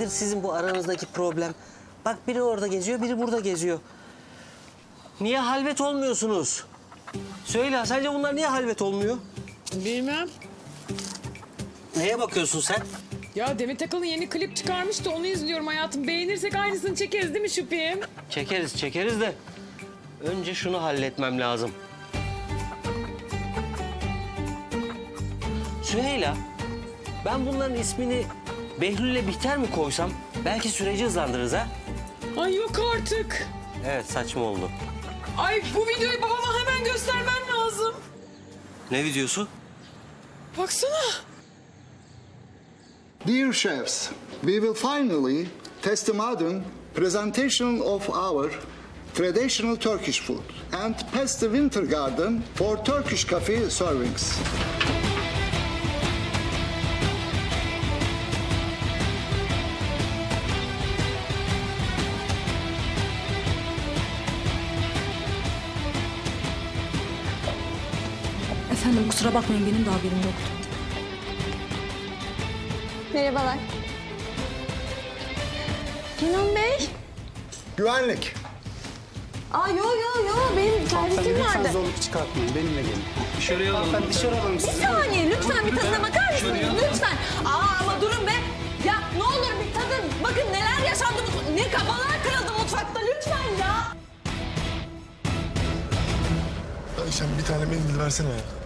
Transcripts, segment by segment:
Nedir sizin bu aranızdaki problem? Bak biri orada geziyor, biri burada geziyor. Niye halvet olmuyorsunuz? Söyle, sence bunlar niye halvet olmuyor? Bilmem. Neye bakıyorsun sen? Ya Demet Akalın yeni klip çıkarmıştı onu izliyorum hayatım. Beğenirsek aynısını çekeriz değil mi Şüphim? Çekeriz, çekeriz de önce şunu halletmem lazım. Süheyla, ben bunların ismini Behlül'le Bihter mi koysam? Belki süreci hızlandırırız ha? Ay yok artık. Evet, saçma oldu. Ay bu videoyu babama hemen göstermem lazım. Ne videosu? Baksana. Dear chefs, we will finally test the modern presentation of our traditional Turkish food and pass the winter garden for Turkish coffee servings. Efendim kusura bakmayın benim de haberim yoktu. Merhabalar. Kenan Bey. Güvenlik. Aa yo yo yo benim servisim vardı. zorluk çıkartmayın. Benimle gelin. Dışarıya alalım. Ben dışarı alalım Bir sizi. saniye lütfen bir tadına bakar mısınız? Lütfen. Aa ama durun be. Ya ne olur bir tadın. Bakın neler yaşandı. mutf- Ne kafalar kırıldı mutfakta lütfen ya. Ayşem bir tane mendil versene ya.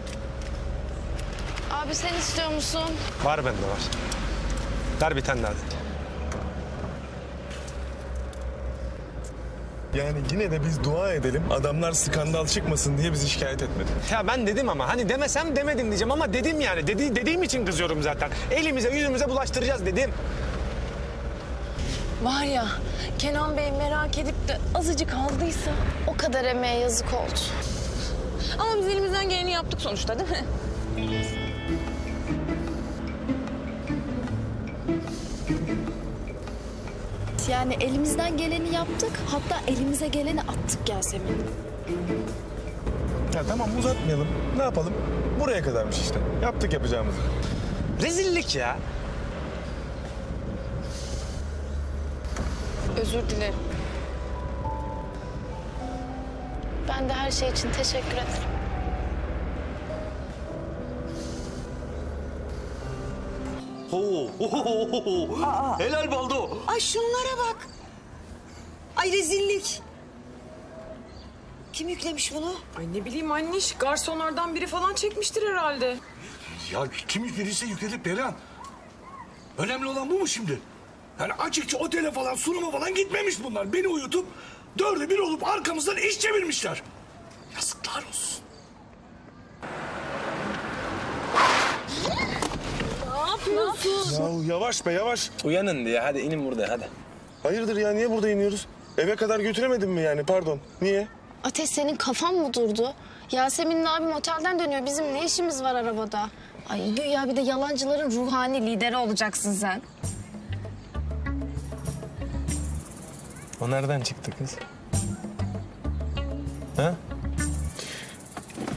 Abi sen istiyor musun? Var bende var. Ver bir tane daha. Yani yine de biz dua edelim. Adamlar skandal çıkmasın diye bizi şikayet etmedi. Ya ben dedim ama hani demesem demedim diyeceğim ama dedim yani. Dedi, dediğim için kızıyorum zaten. Elimize yüzümüze bulaştıracağız dedim. Var ya Kenan Bey merak edip de azıcık aldıysa o kadar emeğe yazık oldu. Ama biz elimizden geleni yaptık sonuçta değil mi? Yani elimizden geleni yaptık hatta elimize geleni attık Yasemin. Ya tamam uzatmayalım. Ne yapalım? Buraya kadarmış işte. Yaptık yapacağımızı. Rezillik ya. Özür dilerim. Ben de her şey için teşekkür ederim. Oo, Helal baldo. Ay şunlara bak. Ay rezillik. Kim yüklemiş bunu? Ay ne bileyim anniş garsonlardan biri falan çekmiştir herhalde. Ya kim yüklediyse yükledi Perihan. Önemli olan bu mu şimdi? Yani açıkça otele falan sunuma falan gitmemiş bunlar. Beni uyutup dördü bir olup arkamızdan iş çevirmişler. Ya yavaş be yavaş. Uyanın diye. Hadi inin burada hadi. Hayırdır ya niye burada iniyoruz? Eve kadar götüremedin mi yani pardon? Niye? Ateş senin kafan mı durdu? Yasemin'le abim otelden dönüyor. Bizim ne işimiz var arabada? Ay güya bir de yalancıların ruhani lideri olacaksın sen. O nereden çıktı kız? Ha?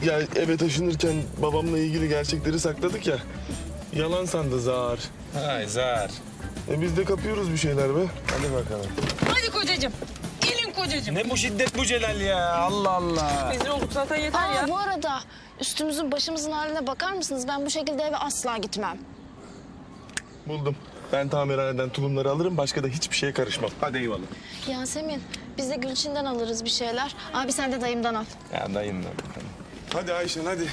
Ya eve taşınırken babamla ilgili gerçekleri sakladık ya. Yalan sandı zar. Hay zar. E biz de kapıyoruz bir şeyler be. Hadi bakalım. Hadi kocacığım. Gelin kocacığım. Ne bu şiddet bu Celal ya. Allah Allah. Rezil olduk zaten yeter Aa ya. bu arada üstümüzün başımızın haline bakar mısınız? Ben bu şekilde eve asla gitmem. Buldum. Ben tamirhaneden tulumları alırım. Başka da hiçbir şeye karışmam. Hadi eyvallah. Yasemin biz de Gülçin'den alırız bir şeyler. Abi sen de dayımdan al. Ya dayım da. Hadi Ayşen hadi.